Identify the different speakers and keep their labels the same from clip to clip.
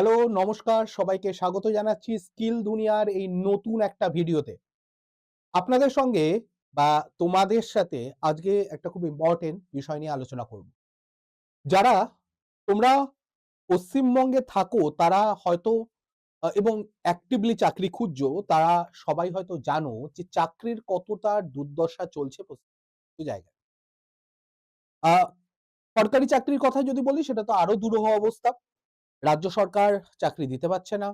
Speaker 1: Hello, নমস্কার সবাইকে স্বাগত জানাচ্ছি স্কিল দুনিয়ার এই নতুন একটা ভিডিওতে। আপনাদের সঙ্গে বা তোমাদের সাথে আজকে একটা খুব ইম্পোর্টেন্ট বিষয় নিয়ে আলোচনা করব। যারা তোমরা পশ্চিমবঙ্গে থাকো তারা হয়তো এবং অ্যাক্টিভলি চাকরি খুঁজছো তারা সবাই হয়তো জানো যে চাকরির কতটা দুর্দশা চলছে পশ্চিম জায়গায়। সরকারি চাকরির কথা যদি বলি সেটা তো আরও দুরূহ অবস্থা। রাজ্য সরকার চাকরি দিতে পারছে না।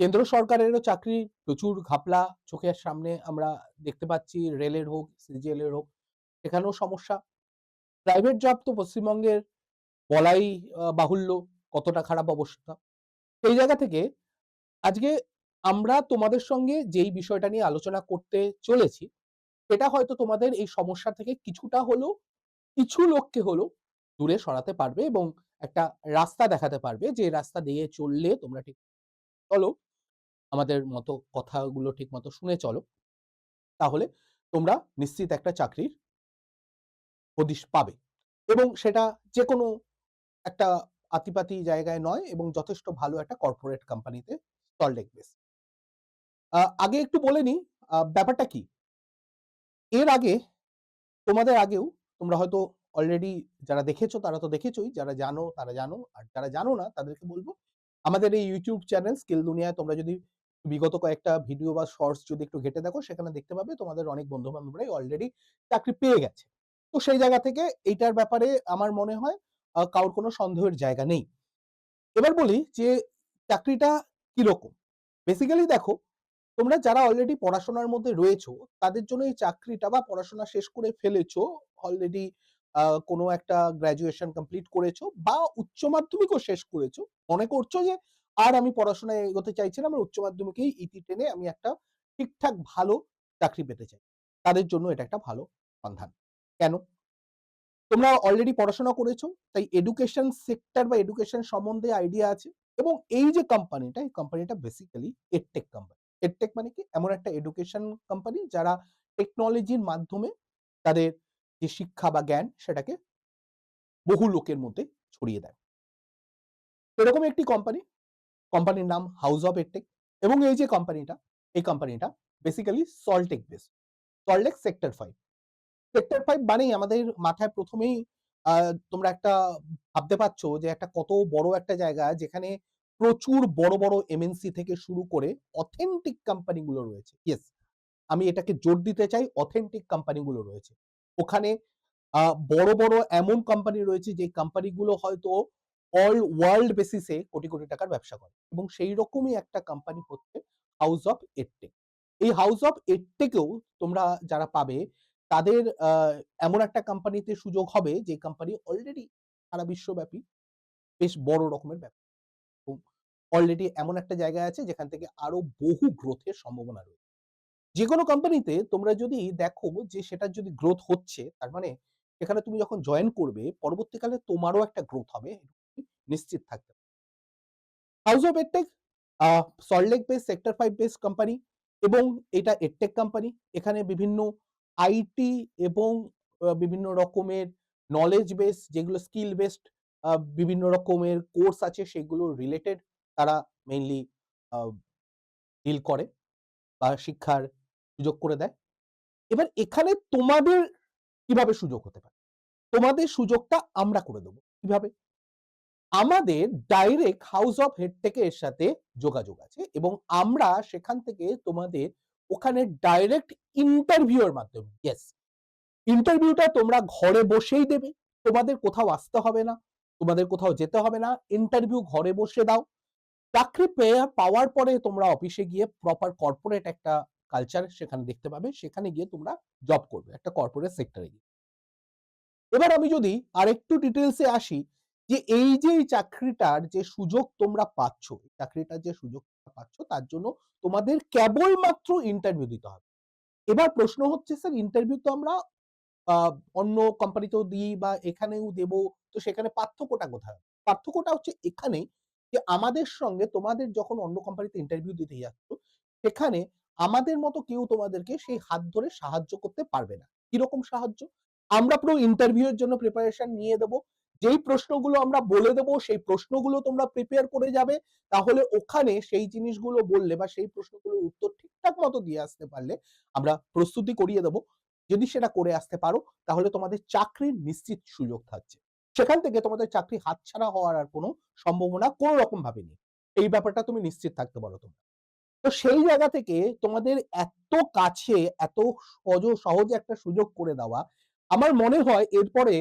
Speaker 1: কেন্দ্র সরকারেরও চাকরির প্রচুর ঘাপলা চোখের সামনে আমরা দেখতে পাচ্ছি। রেলের হোক, সিজিএল এর হোক, সেখানেও সমস্যা। প্রাইভেট জব তো পশ্চিমবঙ্গের বলাই বাহুল্য কতটা খারাপ অবস্থা। সেই জায়গা থেকে আজকে আমরা তোমাদের সঙ্গে যেই বিষয়টা নিয়ে আলোচনা করতে চলেছি, সেটা হয়তো তোমাদের এই সমস্যা থেকে কিছুটা হলেও, কিছু লোককে হলেও দূরে সরাতে পারবে এবং একটা রাস্তা দেখাতে পারবে যে রাস্তা দিয়ে চললে তোমরা ঠিক চলো, আমাদের মতো কথাগুলো ঠিক মতো শুনে চলো। তাহলে তোমরা নিশ্চিত একটা চাকরির হদিশ পাবে। এবং সেটা যেকোনো একটা আতিপাতি জায়গায় নয় এবং যথেষ্ট ভালো একটা কর্পোরেট কোম্পানিতে সল্টলেক বেস। আগে একটু বলে আ ব্যাপারটা কি? এর আগে তোমাদের আগেও তোমরা হয়তো অলরেডি যারা দেখেছ তারা তো দেখেছোই। যারা জানো তারা জানো। আর যারা জানো না তাদেরকে বলব, আমাদের এই ইউটিউব চ্যানেল স্কিল দুনিয়ায় তোমরা যদি বিগত কয়েকটা ভিডিও বা শর্টস যদি একটু ঘেঁটে দেখো সেখানে দেখতে পাবে তোমাদের অনেক বন্ধু-বান্ধবরাই অলরেডি চাকরি পেয়ে গেছে। তো সেই জায়গা থেকে এইটার ব্যাপারে আমার মনে হয় কারোর কোনো সন্দেহের জায়গা নেই। এবার বলি যে চাকরিটা কীরকম? বেসিক্যালি দেখো, তোমরা যারা অলরেডি পড়াশোনার মধ্যে রয়েছো, তাদের জন্য এই চাকরিটা বা পড়াশোনা শেষ করে ফেলেছো, অলরেডি কোনো একটা গ্র্যাজুয়েশন কমপ্লিট করেছ বা উচ্চ মাধ্যমিকও শেষ করেছ। মনে করছ যে আর আমি পড়াশোনায় এগোতে চাইছি না। উচ্চ মাধ্যমিকেই ইতি টেনে আমি একটা ঠিকঠাক ভালো চাকরি পেতে চাই। তাদের জন্য এটা একটা ভালো সন্ধান। কেন? তোমরা অলরেডি পড়াশোনা করেছ, তাই এডুকেশন সেক্টর বা এডুকেশন সম্বন্ধে আইডিয়া আছে এবং এই যে কোম্পানিটা, এই কোম্পানিটা বেসিক্যালি এডটেক কোম্পানি। এডটেক মানে কি? এমন একটা এডুকেশন কোম্পানি যারা টেকনোলজির মাধ্যমে তাদের যে শিক্ষা বা জ্ঞান সেটাকে বহু লোকের মধ্যে ছড়িয়ে দেয়। এরকমই একটি কোম্পানি। কোম্পানির নাম হাউস অফ এডটেক এবং এই যে কোম্পানিটা, এই কোম্পানিটা basically Salt Lake base. Salt Lake sector five sector five মানেই আমাদের মাথায় ১ম এই তোমরা একটা ভাবতে পারছ যে একটা কত বড় একটা জায়গা যেখানে প্রচুর বড়, বড় এমএনসি থেকে শুরু করে অথেন্টিক কোম্পানিগুলো রয়েছে। ইয়েস, আমি এটাকে জোর দিতে চাই অথেন্টিক কোম্পানিগুলো রয়েছে। ওখানে বড়, বড় এমন কোম্পানি রয়েছে যে কোম্পানিগুলো হয়তো অল ওয়ার্ল্ড বেসিসে কোটি, কোটি টাকার ব্যবসা করে এবং সেই রকমই একটা কোম্পানি হচ্ছে হাউস অফ এডটেক। এই হাউস অফ এডটেকেও তোমরা যারা পাবে তাদের এমন একটা কোম্পানিতে সুযোগ হবে যে কোম্পানি অলরেডি সারা বিশ্বব্যাপী বেশ বড় রকমের এবং অলরেডি এমন একটা জায়গায় আছে যেখান থেকে আরও বহু গ্রোথের সম্ভাবনা রয়েছে। যেকোনো কোম্পানিতে তোমরা যদি দেখো যে সেটার যদি গ্রোথ হচ্ছে, তার মানে এখানে তুমি যখন জয়েন করবে পরবর্তীকালে তোমারও একটা গ্রোথ হবে নিশ্চিত থাকতে House of EdTech Salt Lake base sector five base company এবং এটা এডটেক কোম্পানি। এখানে বিভিন্ন আইটি এবং বিভিন্ন রকমের নলেজ বেস যেগুলো স্কিল বেসড বিভিন্ন রকমের কোর্স আছে সেগুলো রিলেটেড তারা মেইনলি ডিল করে বা শিক্ষার সুযোগ করে দেয়। এবার এখানে তোমাদের কীভাবে সুযোগ হতে পারে? তোমাদের সুযোগটা আমরা করে দেব। কীভাবে? আমাদের ডাইরেক্ট হাউস অফ এডটেক এর সাথে যোগাযোগ আছে এবং আমরা সেখান থেকে তোমাদের ওখানে ডাইরেক্ট ইন্টারভিউ এর মাধ্যমে ইয়েস, ইন্টারভিউটা তোমরা ঘরে বসেই দেবে। তোমাদের কোথাও আসতে হবে না। তোমাদের কোথাও যেতে হবে না। ইন্টারভিউ ঘরে বসে দাও। চাকরি পাওয়ার পরে তোমরা অফিসে গিয়ে প্রপার কর্পোরেট একটা কালচার সেখানে দেখতে পাবে। সেখানে গিয়ে তোমরা জব করবে একটা কর্পোরেট সেক্টরে গিয়ে। এবার আমি যদি আরেকটু ডিটেইলস এ আসি যে এই যে চাকরিটার যে সুযোগ তোমরা পাচ্ছ, চাকরিটার যে সুযোগ পাচ্ছ তার জন্য তোমাদের কেবলমাত্র ইন্টারভিউ দিতে হবে। এবার প্রশ্ন হচ্ছে স্যার ইন্টারভিউ তো আমরা অন্য কোম্পানিতেও দিই বা এখানেও দেব। তো সেখানে পার্থক্যটা কোথায়? পার্থক্যটা হচ্ছে এখানেই যে আমাদের সঙ্গে তোমাদের যখন অন্য কোম্পানিতে ইন্টারভিউ দিতে যাচ্ছ, সেখানে আমাদের মতো কেউ তোমাদেরকে সেই হাত ধরে সাহায্য করতে পারবে না। কীরকম সাহায্য? আমরা পুরো ইন্টারভিউ এর জন্য প্রিপারেশন নিয়ে দেব। যেই প্রশ্নগুলো আমরা বলে দেব, সেই প্রশ্নগুলো তোমরা প্রিপেয়ার করে যাবে তাহলে ওখানে সেই জিনিসগুলো বললে বা সেই প্রশ্নগুলোর উত্তর ঠিকঠাক মতো দিয়ে আসতে পারলে আমরা প্রস্তুতি করিয়ে দেব যদি সেটা করে আসতে পারো, তাহলে তোমাদের চাকরির নিশ্চিত সুযোগ থাকছে সেখান থেকে তোমাদের চাকরি হাতছাড়া হওয়ার আর কোনো সম্ভাবনা কোনো রকম ভাবে নেই এই ব্যাপারটা তুমি নিশ্চিত থাকতে পারো তোমরা তো সেই জায়গা থেকে তোমাদের এত কাছে, এত সজ সহজে একটা সুযোগ করে দেওয়া, আমার মনে হয় এরপরে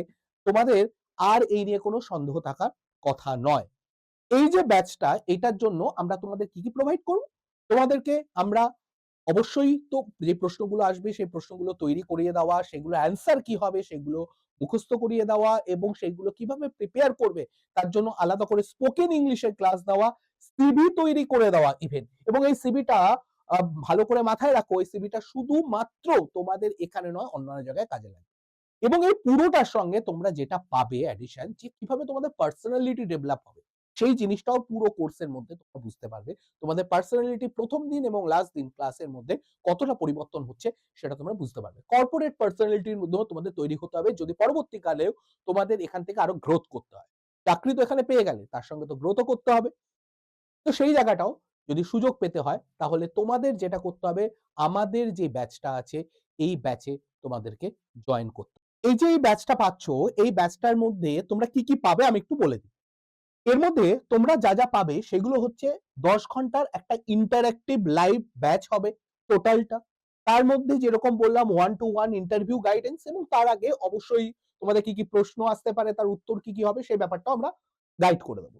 Speaker 1: তোমাদের আর এই নিয়ে কোনো সন্দেহ থাকার কথা নয়। এই যে ব্যাচটা এটার জন্য আমরা তোমাদের কি কি প্রোভাইড করব? তোমাদেরকে আমরা অবশ্যই তো যে প্রশ্নগুলো আসবে, সেই প্রশ্নগুলো তৈরি করিয়ে দেওয়া, সেগুলো অ্যান্সার কি হবে, সেগুলো মুখস্থ করিয়ে দেওয়া এবং সেইগুলো কীভাবে প্রিপেয়ার করবে, তার জন্য আলাদা করে স্পোকেন ইংলিশের ক্লাস দেওয়া সিবি তৈরি করে দেওয়া ইভেন এবং এই সিবিটা ভালো করে মাথায় রাখো, এই সিবিটা শুধুমাত্র তোমাদের এখানে নয়, অন্যান্য জায়গায় কাজে লাগে। এবং এই পুরোটার সঙ্গে তোমরা যেটা পাবে অ্যাডিশন যে কীভাবে তোমাদের পার্সোনালিটি ডেভেলপ হবে। সেই জিনিসটাও পুরো কোর্সের মধ্যে তোমরা বুঝতে পারবে। তোমাদের পার্সোনালিটি প্রথম দিন এবং লাস্ট দিন ক্লাসের মধ্যে কতটা পরিবর্তন হচ্ছে সেটা তোমরা বুঝতে পারবে। কর্পোরেট পার্সোনালিটির মধ্যেও তোমাদের তৈরি হতে হবে। যদি পরবর্তীকালেও তোমাদের এখান থেকে আরও গ্রোথ করতে হয়, চাকরি তো এখানে পেয়ে গেলে, তার সঙ্গে তো গ্রোথও করতে হবে। তো সেই জায়গাটাও যদি সুযোগ পেতে হয়, তাহলে তোমাদের যেটা করতে হবে, আমাদের যে ব্যাচটা আছে, এই ব্যাচে তোমাদেরকে জয়েন করতে এই যে এই ব্যাচটা পাচ্ছ, এই ব্যাচটার মধ্যে তোমরা কি কি পাবে আমি একটু বলে দিই। এর মধ্যে তোমরা যা যা পাবে সেগুলো হচ্ছে দশ ঘণ্টার একটা ইন্টারেক্টিভ লাইভ ব্যাচ হবে টোটালটা তার মধ্যে যেরকম বললাম one to one interview guidance এবং তার আগে অবশ্যই তোমাদের কি কি প্রশ্ন আসতে পারে, তার উত্তর কি কি হবে সেই ব্যাপারটা আমরা গাইড করে দেবো।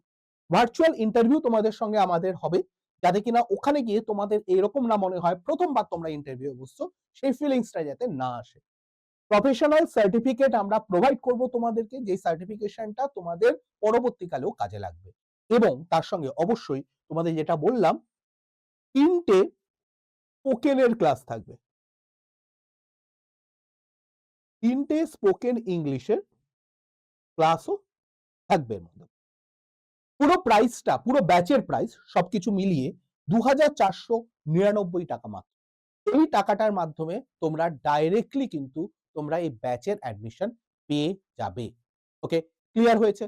Speaker 1: ভার্চুয়াল ইন্টারভিউ তোমাদের সঙ্গে আমাদের হবে, যাতে কিনা ওখানে গিয়ে তোমাদের এরকম না মনে হয় প্রথমবার তোমরা ইন্টারভিউ বসছো, সেই ফিলিংসটা যাতে না আসে। প্রফেশনাল সার্টিফিকেট আমরা প্রোভাইড করব তোমাদেরকে যে সার্টিফিকেশনটা তোমাদের পরবর্তীকালেও কাজে লাগবে। এবং তার সঙ্গে অবশ্যই তোমাদের যেটা বললাম, তিনটে স্পোকেনের ক্লাস থাকবে। তিনটে স্পোকেন ইংলিশের ক্লাসও থাকবে এর মধ্যে। পুরো প্রাইসটা পুরো ব্যাচের প্রাইস সবকিছু মিলিয়ে দু নিরানব্বই টাকা মাত্র। এই টাকাটার মাধ্যমে তোমরা ডাইরেক্টলি কিন্তু তোমরা এই ব্যাচের অ্যাডমিশন পেয়ে যাবে। ওকে ক্লিয়ার হয়েছে?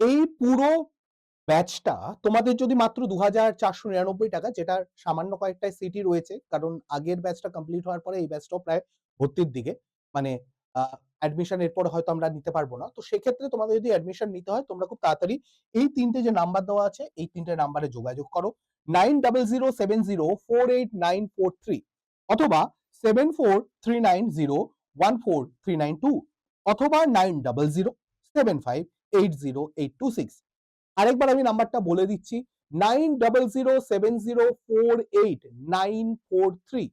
Speaker 1: এই পুরো ব্যাচটা তোমাদের যদি মাত্র দু টাকা যেটা সামান্য কয়েকটা সিটি রয়েছে, কারণ আগের ব্যাচটা কমপ্লিট হওয়ার পরে এই ব্যাচটাও প্রায় ভর্তির দিকে মানে অ্যাডমিশন এরপর হয়তো আমরা নিতে পারব না। তো সেক্ষেত্রে তোমাদের যদি অ্যাডমিশন নিতে হয়, তোমরা খুব তাড়াতাড়ি এই তিনটে যে নাম্বার দেওয়া আছে, এই তিনটে নাম্বারে যোগাযোগ করো। Nine double zero seven zero four eight nine four three অথবা seven four three nine zero one four three nine two অথবা nine double zero seven five eight zero eight two six আরেকবার আমি নাম্বারটা বলে দিচ্ছি nine double zero seven zero four eight nine four three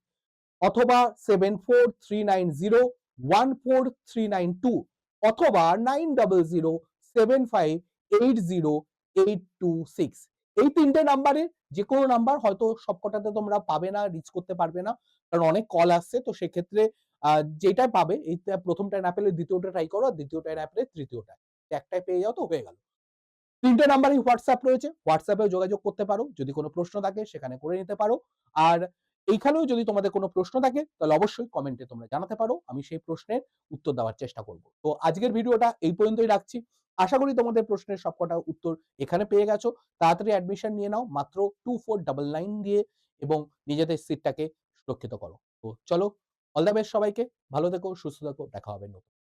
Speaker 1: অথবা seven four three nine zero one four three nine two অথবা nine double zero seven five eight zero eight two six এই তিনটে নাম্বারে যে কোনো নাম্বার হয়তো সবকটাতে তোমরা পাবে না রিচ করতে পারবে না। কারণ অনেক কল আসছে, তো সেক্ষেত্রে যেটা পাবে এই প্রথমটা না পেলে দ্বিতীয়টা ট্রাই করো, আর দ্বিতীয়টা না পেলে তৃতীয়টা। একটাই পেয়ে যাও, তো হয়ে গেল। তিনটে নাম্বারই হোয়াটসঅ্যাপ রয়েছে। হোয়াটসঅ্যাপে যোগাযোগ করতে পারো, যদি কোনো প্রশ্ন থাকে, সেখানে করে নিতে পারো। আর এইখানেও যদি তোমাদের কোনো প্রশ্ন থাকে, তাহলে অবশ্যই কমেন্টে তোমরা জানাতে পারো। আমি সেই প্রশ্নের উত্তর দেওয়ার চেষ্টা করব। তো আজকের ভিডিওটা এই পর্যন্তই রাখছি। আশা করি তোমাদের প্রশ্নের সবকটা উত্তর এখানে পেয়ে গেছো। তাড়াতাড়ি অ্যাডমিশন নিয়ে নাও, মাত্র টু ফোর ডাবল নাইন দিয়ে এবং নিজেদের সিটটাকে সুরক্ষিত করো। তো চলো অল দ্য বেস্ট সবাইকে, ভালো থেকো, সুস্থ থেকো, দেখা হবে নতুন।